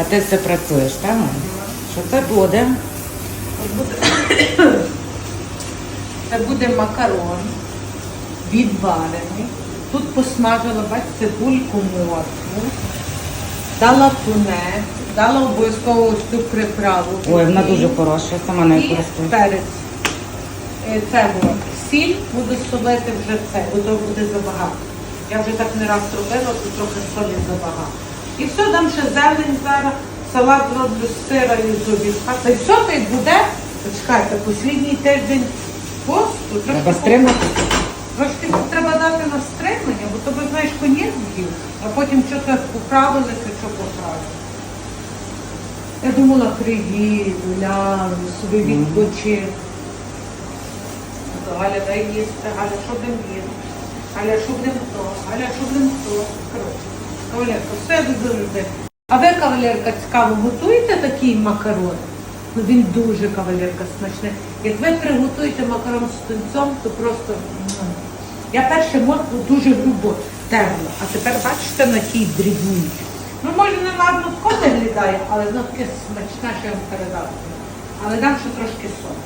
А ти все працюєш, так? Що це буде? Це буде макарон відварений. Тут посмажила, бачите, цибульку моркву, дала тунець, дала обов'язково ось цю приправу. Ой, вона дуже хороша, я сама не І користуюсь. перець. Е, Це було. Сіль буду солити вже це, бо то буде забагато. Я вже так не раз робила, то трохи солі забагато. І все, дам ще зелень зараз, салат зроблю з сира і з обідка. Та й все, та й буде. Почекайте, послідній тиждень посту. Треба стримати. Трошки треба дати на стримання, бо то ви знаєш конець з'їв, а потім що то поправили, то що поправили. Я думала, приїду, ляну, собі відпочину. То Галя, дай їсти, Галя, що будемо їсти? Галя, що будемо то? Галя, що будемо то? Коротше, кавалерка, все завжди. А ви, кавалерка, цікаво, готуєте такий макарон? Ну він дуже кавалерка смачний. Як ви приготуєте макарон з тунцом, то просто. ну. Я перше моркву дуже грубо терла, а тепер бачите на тій дрібній. Ну, може, не ладно тако виглядає, але воно таке смачне, що я вам передати. Але дам ще трошки солі.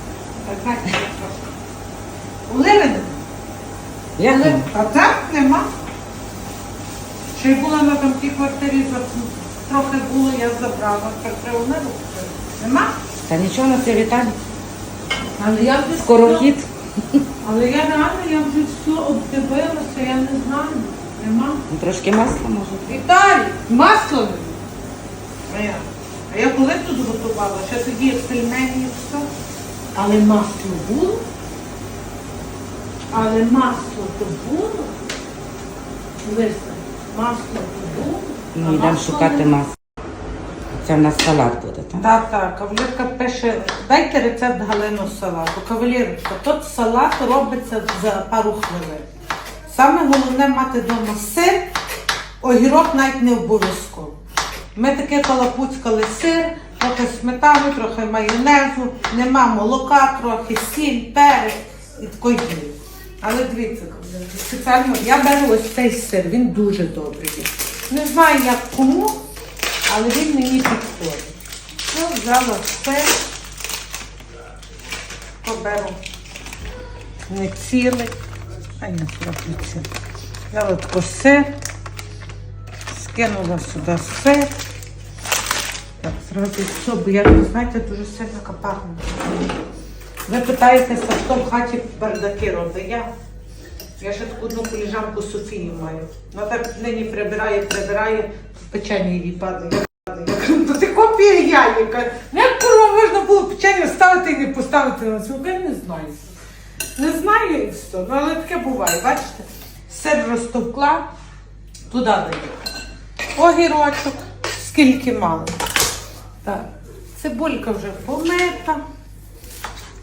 Так, знаєте, трошки. Оливи але а так нема. Й була на там тій квартирі, трохи було, я забрала, треба не робити. Нема? Та нічого на це вітання. Але я вже Скоро все- хід. Але я реально я вже все обдивилася, я не знаю. Нема. Ну, Трошки масла може. Віталій, масло. А я, а я коли тут готувала? Ще тоді як пельмені і все. Але масло було. Але масло то було. Лиса, масло було. а йдемо шукати масло. Це в нас салат буде, так? Так, так, кавалерка пише, дайте рецепт Галину салату. Кавалерка, тут салат робиться за пару хвилин. Саме головне мати вдома сир, огірок навіть не обов'язково. Ми таке калапуцькали сир, трохи сметани, трохи майонезу, нема молока, трохи сіль, перець і такої. Але дивіться, спеціально я беру ось цей сир, він дуже добрий. Не знаю як кому, але він мені підходить. Ну, взяла сир, поберу не цілий, а не трохи цілий. Взяла тако сир, скинула сюди сир. Так, зразу все, бо я, знаєте, дуже сильно капарна. Ви питаєтеся, хто в хаті бардаки робить? Я. Я ще таку одну коліжанку Софію маю. Вона так нині прибирає, прибирає, печення її падає. Я то ти копія яєка. Ну, Як курва можна було печення ставити і не поставити на цю? Я не знаю. Не знаю і все. Ну, але таке буває, бачите? Сир розтовкла, туди даю. Огірочок, скільки мало. Так, цибулька вже помита.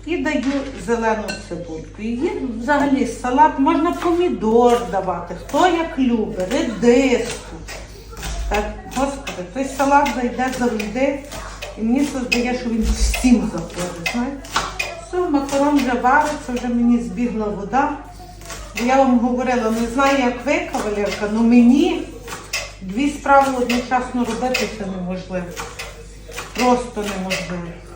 І даю зелену цибульку. Її взагалі салат можна помідор давати, хто як любить, редиску. Так, господи, той салат зайде завжди. І мені здає, що він всім заходить. Все, макарон вже вариться, вже мені збігла вода. Я вам говорила, не знаю, як ви, кавалерка, але мені дві справи одночасно робити це неможливо. Просто неможливо.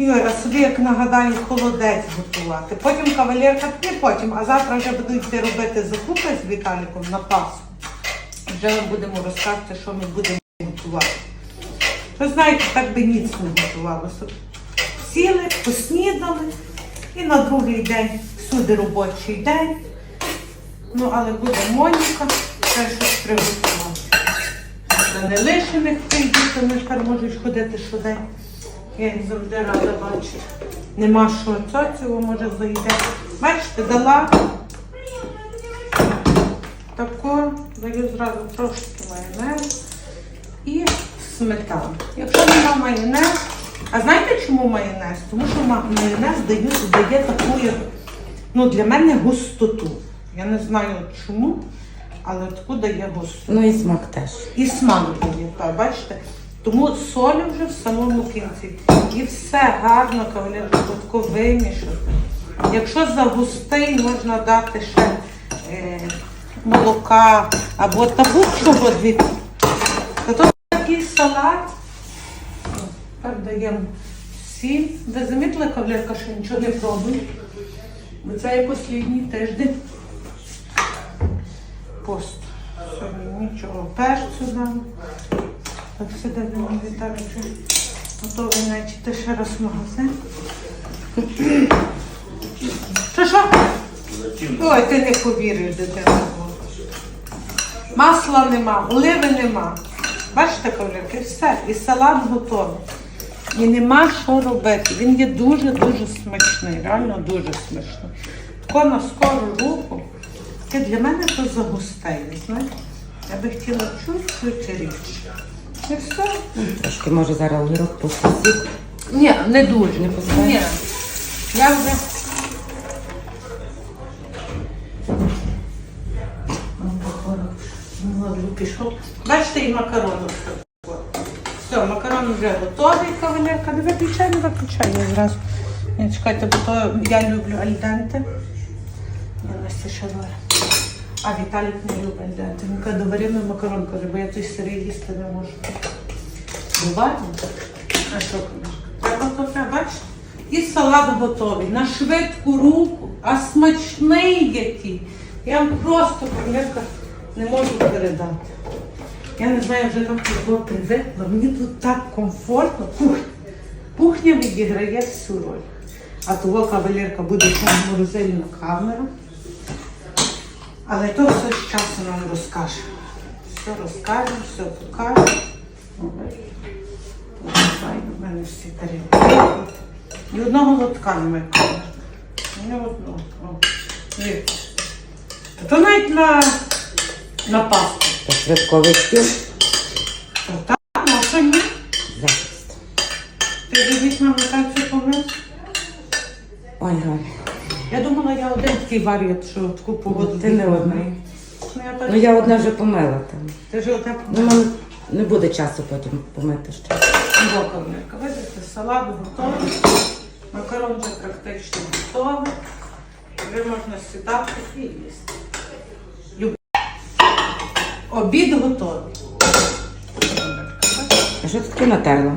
Юра, собі як нагадаю, холодець готувати. Потім кавалерка, не потім, а завтра вже буду йти робити закупи з Віталіком на Пасху. Вже ми будемо розказувати, що ми будемо готувати. Ви знаєте, так би ніц не готувалося. Сіли, поснідали і на другий день всюди робочий день. Ну, але буде Моніка, ще щось приготувати. На нелишених прийдуть, вони тепер можуть ходити щодень. Я їх завжди рада бачити. Нема що цього може зайде. Бачите, дала тако, даю зразу трошки майонез і сметану. Якщо нема майонез, а знаєте чому майонез? Тому що майонез дає, дає таку, ну, для мене густоту. Я не знаю чому, але таку дає густоту. Ну і смак теж. І смак буде, так, бачите? Тому солі вже в самому кінці. І все гарно кавалерка тако вимішати. Якщо загустий, можна дати ще е, молока або та будь-чого то такий салат. Тепер даємо. Ви замітили, кавалерка, що нічого не пробую? Бо це є останній тиждень. Пост. Нічого. Перцю дам. Так сюди він Віталій. Готовий наче ще раз магазин. Що що? Ой, ти не повіриш, дитина. Масла нема, оливи нема. Бачите, коврики, все. І салат готовий. І нема що робити. Він є дуже-дуже смачний, реально дуже смачний. Тако на скору руку. Для мене то загустей, ви знаєте? Я би хотіла чуть-чуть рідше. І все. Трошки може зараз огірок пососік. Ні, не дуже. Не пускаєш? Ні. Я вже. Пішов. Бачите, і макарони. Все, макарон вже готовий, кавалерка. Не виключай, не виключай я зразу. Чекайте, бо то я люблю альденте. Я варю. А Віталік не любить альденте. Він каже, довари мені макарон, каже, бо я той сирий їсти не можу. Буває? А що треба то бачите? І салат готовий. На швидку руку, а смачний який. Я вам просто повірка не можу передати. Я не знаю, вже там його привикла. Мені тут так комфортно. Кухня. Відіграє всю роль. А того кавалерка буде ще морозильна камера. Але то все з часом нам розкаже. Все розкаже, все покаже. В мене всі тарілки. Ні одного лотка немає. Ні одного. О, є. Та То навіть на, на пасту. То святковий стіл. Та Так, а що ні? Захист. Ти дивись на помив? Ой, Галь. Я думала, я один такий варіант, що в таку погоду. Ти не одна. Ну, я так- Ну я одна вже помила там. Ти ж одна Ну, мене не буде часу потім помити ще. Боковника. Видите, салат готовий. Макарон вже практично готовий. Вже можна сідати і їсти. Люб- Обід готовий. А що ти таке натерла?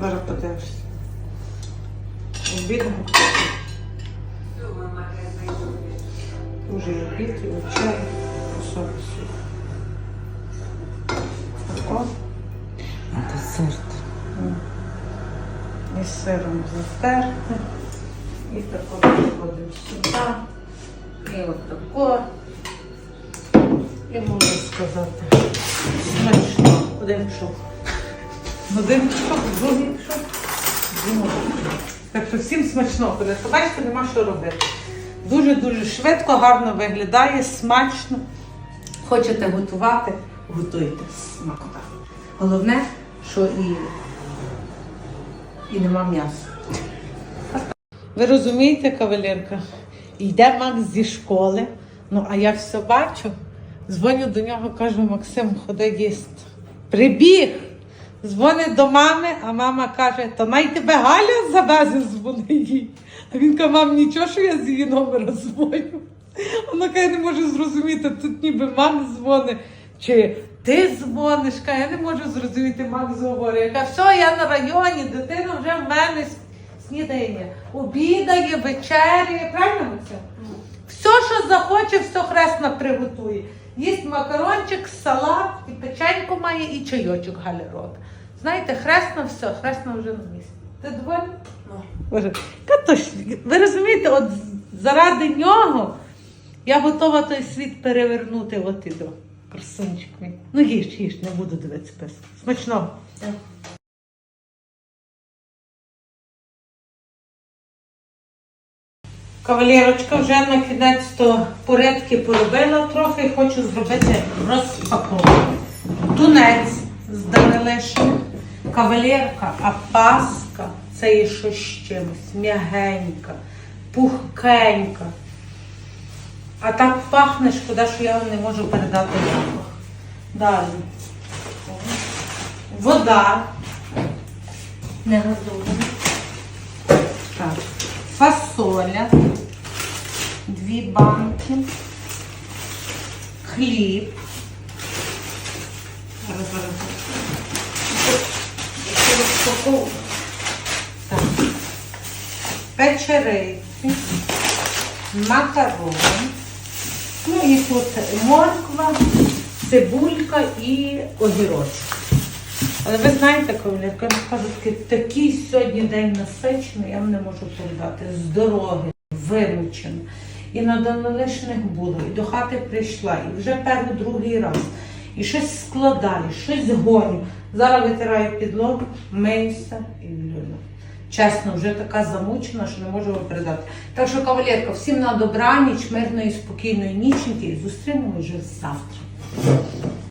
Зараз подивишся. Обід готовий. Дуже і вечеря. Особисто. Тако. А десерт. І з сиром затерти. І тако приходимо сюди. І от тако. І можу сказати, смачно. Один пішов. Один пішов, другий пішов. Так що всім смачно. Коли бачите, нема що робити. Дуже-дуже швидко, гарно виглядає, смачно. Хочете готувати, готуйте смакота. Головне, що і і нема м'яса. Ви розумієте, кавалерка? Йде Макс зі школи, ну а я все бачу. Дзвоню до нього, кажу, Максим, ходи їсти. Прибіг! Дзвонить до мами, а мама каже, то най тебе Галя завезе, дзвони їй. Він каже, мам, нічого, що я з її номера дзвоню. Вона каже, не можу зрозуміти, тут ніби Макс дзвонить. Чи ти дзвониш? Каже, я не можу зрозуміти, Макс говорить. Я кажу, все, я на районі, дитина вже в мене снідає, обідає, вечеряє, правильно Максим? Все, що захоче, все хресна приготує. Їсть макарончик, салат, і печеньку має, і чайочок Галя. Знаєте, хресна все, хресна вже на місці. Ти довольна? Боже, та то ж, ви розумієте, от заради нього я готова той світ перевернути от і до. Красунчик. Ну їж, їж, не буду дивитися пис. Смачного. Кавалерочка вже на кінець то порядки поробила трохи і хочу зробити розпаковку. Тунець з Данилишем, кавалерка, а паска це є що з чимось, м'ягенька, пухкенька. А так пахне, шкода, що я не можу передати запах. Далі. Вода. Не газована. Так. Фасоля. Дві банки. Хліб. Зараз, зараз. Розпаковку. Так. Печерейки, макарон. Ну і тут морква, цибулька і огірочок. Але ви знаєте, я вам такий, сьогодні день насичений, я вам не можу передати. З дороги, вимучена. І на данолишних було, і до хати прийшла, і вже перший другий раз. І щось складаю, щось гоню. Зараз витираю підлогу, миюся і люблю. Чесно, вже така замучена, що не можу вам передати. Так що, кавалерка, всім на добраніч, мирної, спокійної ніченьки і зустрінемось вже завтра.